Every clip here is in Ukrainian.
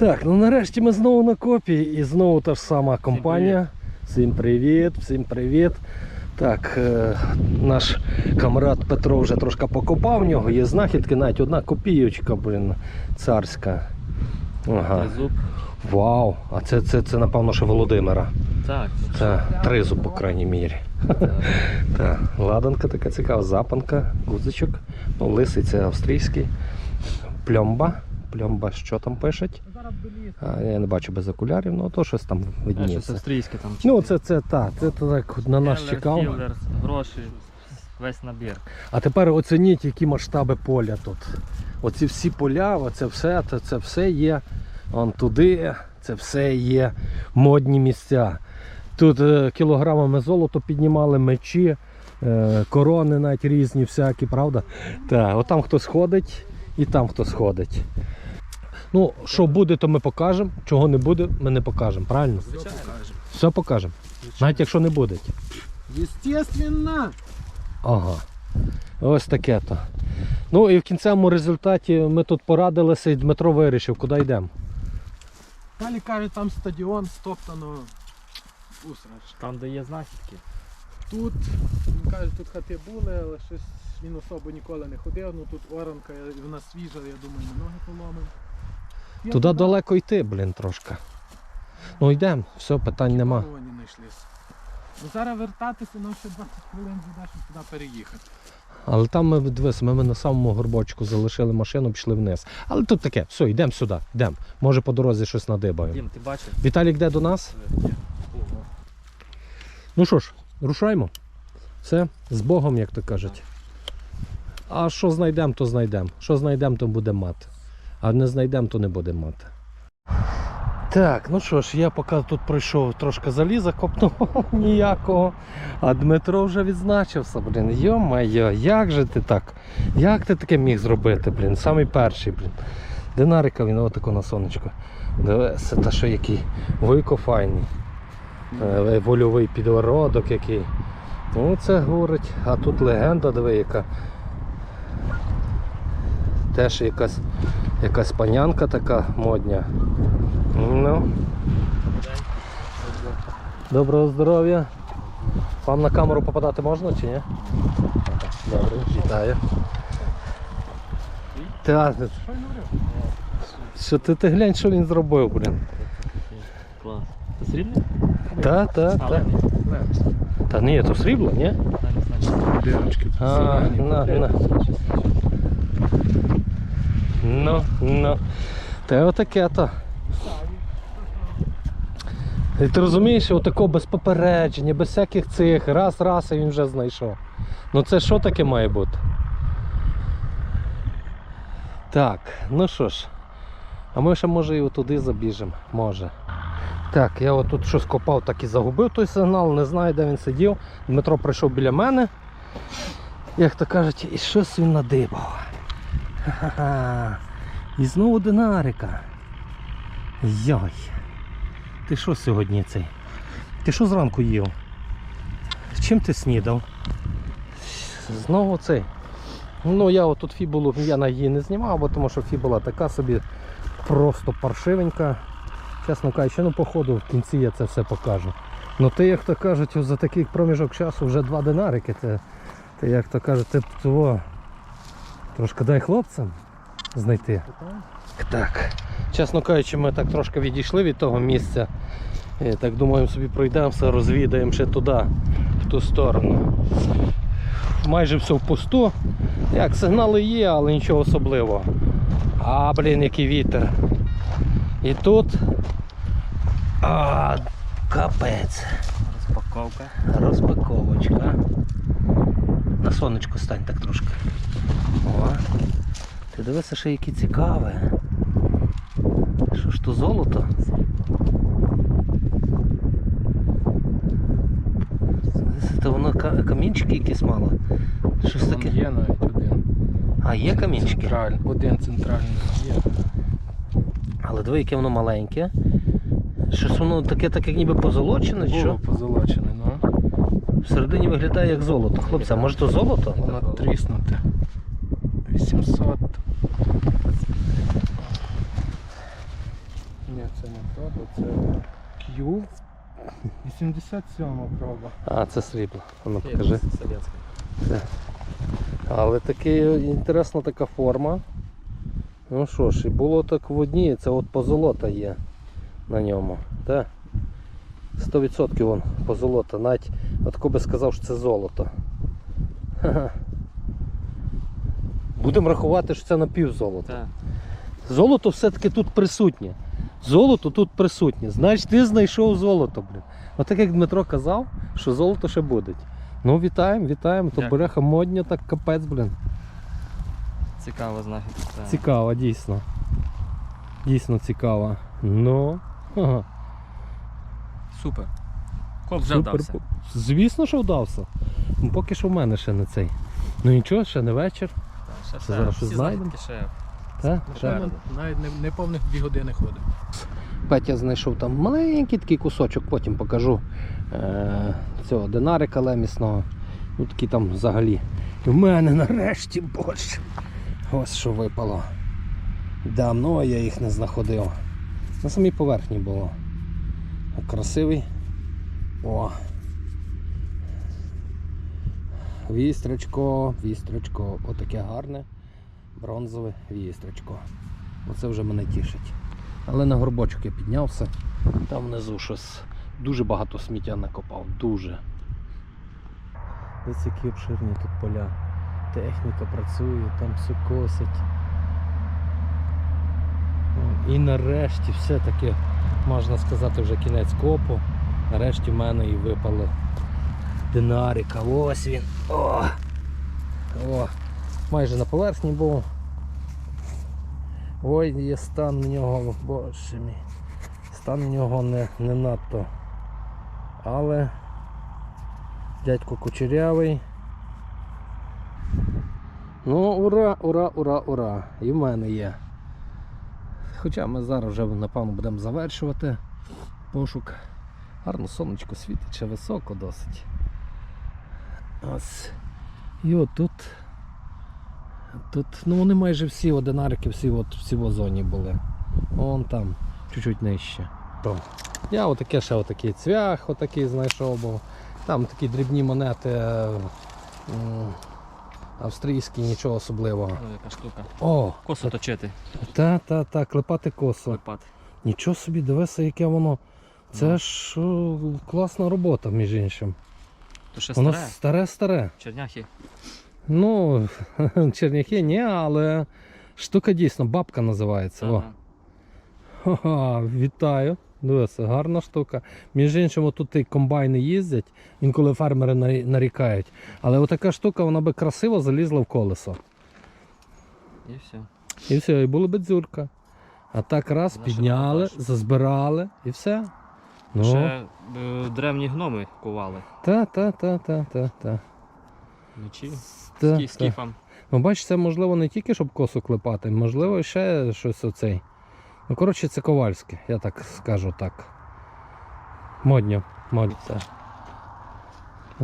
Так, ну нарешті ми знову на копі і знову та ж сама компанія. Всім привіт, всім привіт. Так, е, наш камрад Петро вже трошки покопав, в нього є знахідки, навіть одна копійочка, блін, царська. Ага. Зуб. Вау! А це, це, це напевно, що Володимира. Так. Це тризуб, по крайній мірі. так. Так, ладанка така цікава, запанка, гудзичок. Ну, лисий це австрійський. Пльомба. Пльомба, що там пишуть? А, я не бачу без окулярів, ну то щось там Е, Щось австрійське там. Ну, це, це так, це так на нас чекав. Гроші, весь набір. А тепер оцініть, які масштаби поля тут. Оці всі поля, оце все, це, це все є. Он туди, це все є модні місця. Тут е, кілограмами золото піднімали, мечі, е, корони навіть різні, всякі, правда? Так, отам хтось ходить і там хтось ходить. Ну, що буде, то ми покажемо. Чого не буде, ми не покажемо, правильно? Звичайно. Все покажемо. Навіть якщо не буде. Естественно. Ага. Ось таке то. Ну і в кінцевому результаті ми тут порадилися і Дмитро вирішив, куди йдемо. Далі кажуть, там стадіон стоптано усрач. Там, де є знахідки. Тут, він каже, тут хати були, але щось він особо ніколи не ходив. Ну тут оранка, вона свіжа, я думаю, ми ноги поломимо. Я Туди далеко йти, блін, трошки. Ну йдемо, все, питань нема. Вони знайшлися. Ну зараз вертатися, нам ще 20 хвилин буде, щоб туди переїхати. Але там ми дивись, ми на самому горбочку залишили машину, пішли вниз. Але тут таке, все, йдемо сюди, йдемо. Може по дорозі щось надибаємо. Дім, ти бачив? Віталік йде до нас. Ну що ж, рушаємо. Все, з Богом, як то кажуть. А що знайдемо, то знайдемо. Що знайдемо, то будемо мати. А не знайдемо, то не будемо мати. Так, ну що ж, я поки тут пройшов трошки заліза, копнув ніякого. А Дмитро вже відзначився, блін. Йо-майо, як же ти так? Як ти таке міг зробити, блін? Самий перший, блін. Динарика він отако на сонечко. Дивися, та що який вуйко файний. Е, Вольовий підвородок який. Ну це говорить, а тут легенда, диви яка. Теж якась, якась панянка така модня. Ну, доброго здоров'я. Вам на камеру попадати можна чи ні? Добре, вітаю. Та, Що ти, ти глянь, що він зробив, блін. Клас. Це срібний? Та, та, Але та. ні. То срібло, ні? А, на, на. Ну, ну. Та отаке то. І ти розумієш, отако без попередження, без всяких цих, раз, раз і він вже знайшов. Ну це що таке має бути? Так, ну що ж. А ми ще може і туди забіжимо. Може. Так, я отут щось копав, так і загубив той сигнал, не знаю, де він сидів. Дмитро прийшов біля мене. Як то кажуть, і щось він надибав. І знову динарика. Йой. Ти що сьогодні цей? Ти що зранку їв? Чим ти снідав? Знову цей. Ну я отут фібулу я на її не знімав, бо тому що фібула така собі просто паршивенька. Чесно кажучи, ну походу в кінці я це все покажу. Ну ти, як то кажуть, за такий проміжок часу вже два динарики. Це, ти як то кажуть, ти трошки дай хлопцям знайти. Так. Чесно кажучи, ми так трошки відійшли від того місця. І так думаємо собі пройдемося, розвідаємо ще туди, в ту сторону. Майже все впусту. Як сигнали є, але нічого особливого. А, блін, який вітер. І тут. А, капець. Розпаковка. Розпаковочка. На сонечко стань так трошки. О. Ти дивися, що які цікаве. Що ж то золото? Це воно камінчики якісь мало. Щось таке. є навіть один. А, є камінчики? Централь, один центральний є. Але диви, яке воно маленьке. Щось воно таке, так як ніби позолочене, чи що? позолочене. Всередині виглядає як золото. Хлопці, а може то золото? Воно тріснуте. 800. Ні, це не проба, це Q. 87 проба. А, це срібло. А Ну Є, покажи. совєтська. Але таки інтересна така форма. Ну що ж, і було так в одній, це от позолота є на ньому. Так. 100% вон позолота. Навіть от би сказав, що це золото. Будемо рахувати, що це напівзолото. Золото все-таки тут присутнє. Золото тут присутнє. Значить, ти знайшов золото, блін. Отак як Дмитро казав, що золото ще буде. Ну, вітаємо, вітаємо. То береха модня, так капець, блін. Цікава знахідка. так. Цікава, дійсно. Дійсно цікава. Ну. Ага. Супер. Коп вже Супер. вдався. Звісно, що вдався. Ну, поки що в мене ще не цей. Ну нічого, ще не вечір. Так, Ще, зараз щось всі знайдемо? знахідки ще. Та? Ще. навіть не, не повних дві години ходимо. Петя знайшов там маленький такий кусочок, потім покажу е- цього динарика лемісного. Ну такий там взагалі. І в мене нарешті борщ. Ось що випало. Давно я їх не знаходив. На самій поверхні було. Красивий. О. Вістрочко, вістрочко. Отаке гарне. Бронзове вістрочко. Оце вже мене тішить. Але на горбочок я піднявся. Там внизу щось дуже багато сміття накопав. Дуже. Ось які обширні тут поля. Техніка працює, там все косить. І нарешті все-таки, можна сказати, вже кінець копу. Нарешті в мене і випали динарика. Ось він. О! О! Майже на поверхні був. Ой, є стан у нього, боже мій. Стан у нього не, не надто. Але дядько кучерявий. Ну, ура, ура, ура, ура. І в мене є. Хоча ми зараз вже напевно будемо завершувати пошук. Гарно сонечко світить, ще високо досить. Ось. І отут. Тут, ну вони майже всі одинарики, всі от всі в озоні були. Вон там, чуть-чуть нижче. То. Я отаке ще отакий цвях, отакий знайшов був. Там такі дрібні монети е, м, австрійські, нічого особливого. Ну, яка штука. О! Косо точити. Та, та, та, клепати косо. Випад. Нічого собі, дивися, яке воно. Це Ну. ж о, класна робота, між іншим. То ще Воно старе. старе-старе. Черняхи. Ну, черняхи ні, але штука дійсно, бабка називається. О. Ха-ха, вітаю. Дивися, гарна штука. Між іншим, тут і комбайни їздять, інколи фермери нарікають. Але отака штука, вона би красиво залізла в колесо. І все. І все, і було би дзюрка. А так раз Наша підняли, монтаж. зазбирали і все. Ну, Ще е, древні гноми кували. та, та, та, та, та, та. Мечі. Та, Скі, та. скіфам. Ну, бачиш, це можливо не тільки, щоб косу клепати, можливо, ще щось оцей. Ну, коротше, це ковальське, я так скажу так. Модньо, модньо. Це.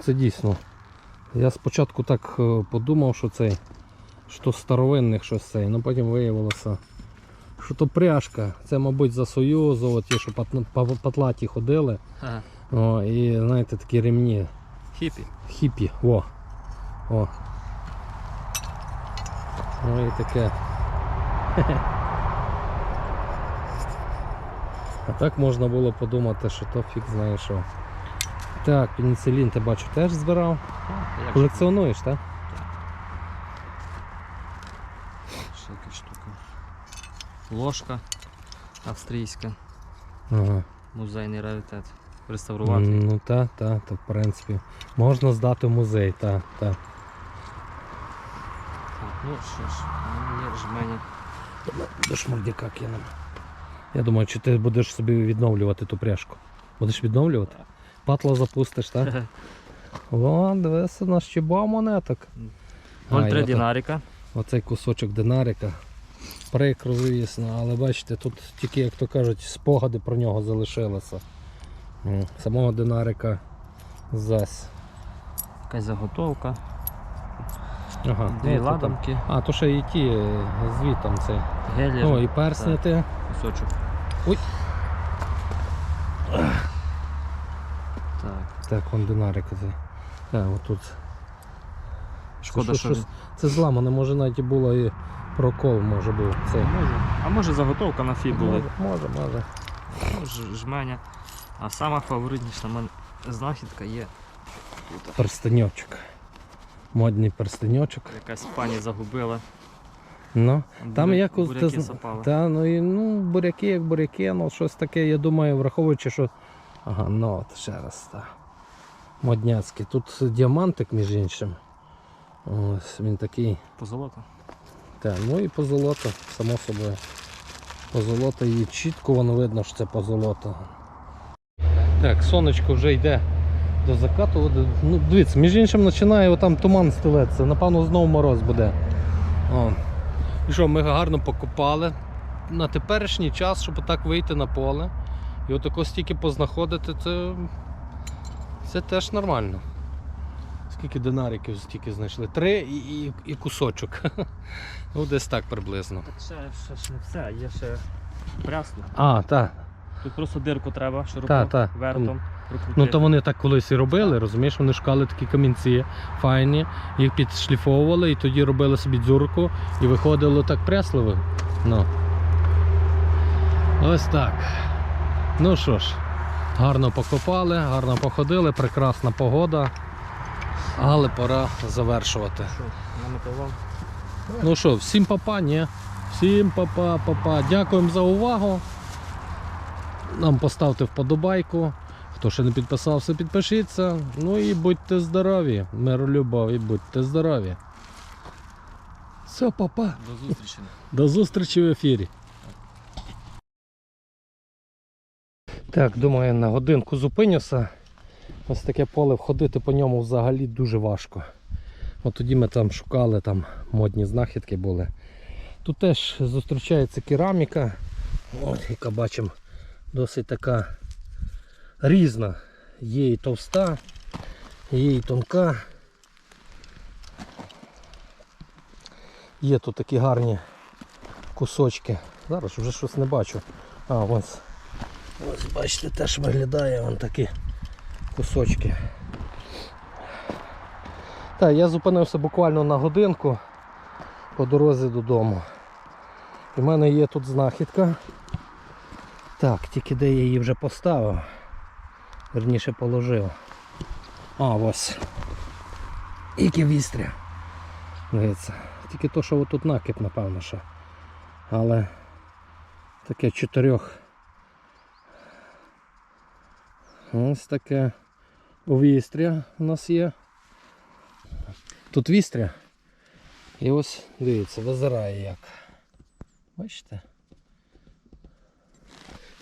Це дійсно. Я спочатку так е, подумав, що цей, що старовинних щось цей, ну потім виявилося, що то пряжка. Це, мабуть, за Союзу, ті, що па- патлаті ходили. Ага. О, і знаєте, такі ремні. Хіпі. Хіпі, о. О. Ну і таке. А так можна було подумати, що то фіг знає що. Так, пеніцилін ти бачу теж збирав. А. Колекціонуєш, так? Ще яка штука. Ложка австрійська. Ага. Музейний раритет. Реставрувати. Ну так, так, то в принципі. Можна здати в музей, так, так. Так, ну що ж, ну, є жмені. До шмурдяка кинемо. Я думаю, чи ти будеш собі відновлювати ту пряжку? Будеш відновлювати? Патло запустиш, так? О, дивися, на щеба монеток. 0,3 динарика. Оцей кусочок динарика. Прикро, звісно, але бачите, тут тільки, як то кажуть, спогади про нього залишилися. Самого динарика зась. Якась заготовка. Ага, Дві ну, ладанки. А, то ще і ті е, звітом цей. Гелір. О, і персня так. ти. Кусочок. Ой. Так. Так, вон динарик. А, отут. Шкода, це, що щось- це зламане, може навіть і було і прокол, може був. Це. може. А може заготовка на фі була. Може, може, може. Ну, Жменя. А сама фаворитніша мене знахідка є. Перстеньочок. Модний перстеньочок. Якась пані загубила. Ну, там Буря- якось буряки ти. Та, ну і ну, буряки як буряки, ну щось таке, я думаю, враховуючи, що. Ага, ну от ще раз, так. Модняцький. Тут діамантик, між іншим. Ось він такий. Позолота. Так, ну і позолота, само собою. Позолота і чітко воно видно, що це позолота. Так, сонечко вже йде до закату. Ну, дивіться, між іншим починає отам туман стелеться. Напевно, знову мороз буде. О. І що, ми гарно покопали на теперішній час, щоб так вийти на поле. І отако стільки познаходити, це, це теж нормально. Скільки динариків стільки знайшли? Три і, і, і кусочок. ну, десь так приблизно. Так ще, ще ж не все, є ще прясно. А, так. Тут просто дирку треба, широко Та, та. вертом прокрутити. Ну то вони так колись і робили, розумієш, вони шукали такі камінці файні, їх підшліфовували і тоді робили собі дзюрку і виходило так пресливо. Ну. Ось так. Ну що ж, гарно покопали, гарно походили, прекрасна погода. Але пора завершувати. Ну що, всім папа, ні. Всім папа, папа. Дякуємо за увагу. Нам поставте вподобайку. Хто ще не підписався, підпишіться. Ну і будьте здорові. Миру любов і будьте здорові. Все, папа. До зустрічі. До зустрічі в ефірі. Так, думаю, на годинку зупинюся. Ось таке поле входити по ньому взагалі дуже важко. От тоді ми там шукали, там модні знахідки були. Тут теж зустрічається кераміка, от, яка бачимо досить така різна. Є і товста, є і тонка. Є тут такі гарні кусочки. Зараз вже щось не бачу. А, ось. Ось бачите, теж виглядає вон такі кусочки. Так, я зупинився буквально на годинку по дорозі додому. В мене є тут знахідка. Так, тільки де я її вже поставив. Верніше положив. А, ось. Які вістря. Дивіться. Тільки то, що отут накид, напевно, ще. Але таке чотирьох. Ось таке вістря у нас є. Тут вістря. І ось, дивіться, визирає як. Бачите?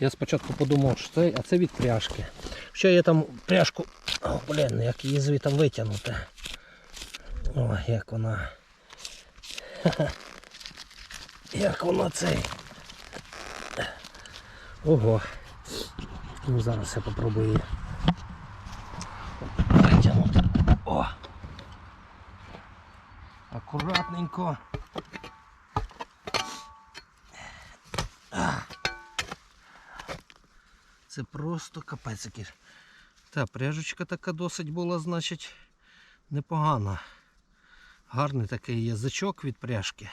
Я спочатку подумав, що це, а це від пряжки. Ще я там пряжку. О, блін, як її звідти витягнути. О, як вона. Як воно цей. Ого. Ну зараз я попробую витягнути. О! Акуратненько. Це просто капець який. Та пряжечка така досить була, значить, непогана. Гарний такий язичок від пряжки.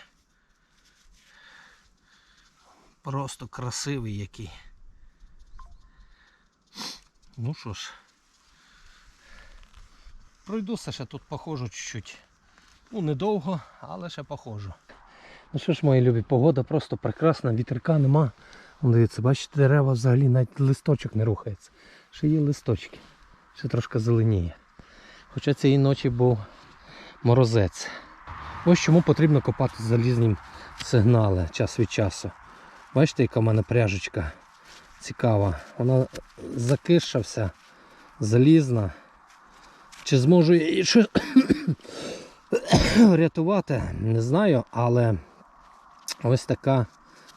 Просто красивий який. Ну що ж, пройдуся ще тут походжу чуть-чуть. Ну, недовго, але ще походжу. Ну що ж, мої любі, погода просто прекрасна, вітерка нема. Дивіться, бачите, дерева взагалі навіть листочок не рухається. Ще є листочки, ще трошки зеленіє. Хоча цієї ночі був морозець. Ось чому потрібно копати залізні сигнали час від часу. Бачите, яка в мене пряжечка цікава. Вона закиша вся, залізна. Чи зможу я її щось врятувати, не знаю, але ось така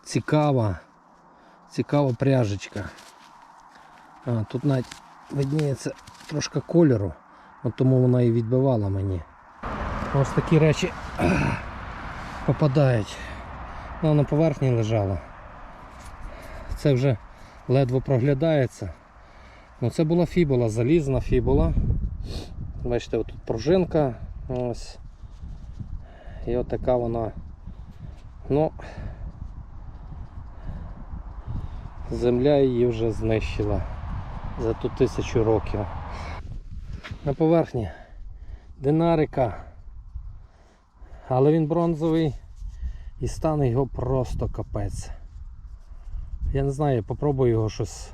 цікава, цікава пряжечка. А, тут навіть видніється трошки кольору, от тому вона і відбивала мені. Ось такі речі попадають. Вона на поверхні лежала. Це вже ледве проглядається. Ну це була фібула, залізна фібула. Бачите, отут пружинка. Ось. І от така вона. Ну, земля її вже знищила за ту тисячу років. На поверхні динарика. Але він бронзовий і стане його просто капець. Я не знаю, я попробую його щось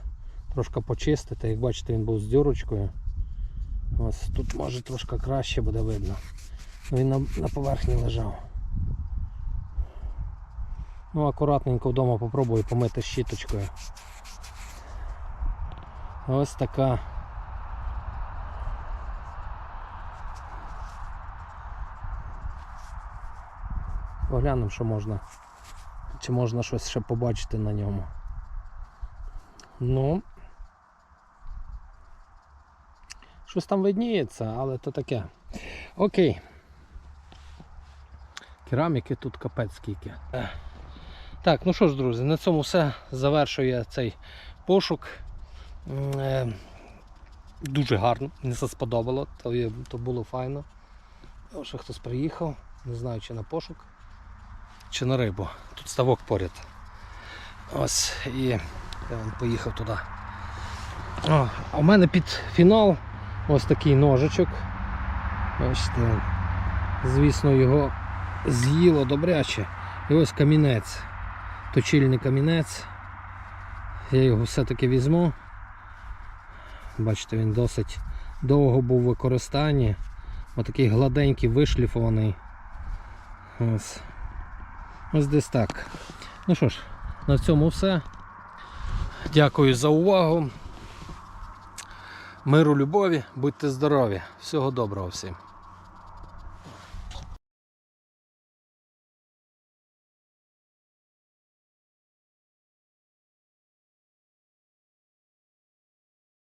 трошки почистити. Як бачите, він був з дюрочкою. Ось тут може трошки краще буде видно. Він на, на поверхні лежав. Ну, акуратненько вдома попробую помити щіточкою. Ось така. Поглянемо, що можна. Чи можна щось ще побачити на ньому. Ну. Щось там видніється, але то таке. Окей. Кераміки тут капець скільки. Так, ну що ж, друзі, на цьому все. Завершує цей пошук. Е, Дуже гарно, мені це сподобало, то, то було файно. О, Ще хтось приїхав, не знаю чи на пошук, чи на рибу. Тут ставок поряд. Ось і я поїхав туди. О, а в мене під фінал ось такий ножичок. Бачите, звісно, його з'їло добряче. І ось камінець. Точильний камінець. Я його все-таки візьму. Бачите, він досить довго був в використанні. Отакий гладенький, вишліфований. Ось. Ось десь так. Ну що ж, на цьому все. Дякую за увагу. Миру, любові, будьте здорові. Всього доброго всім.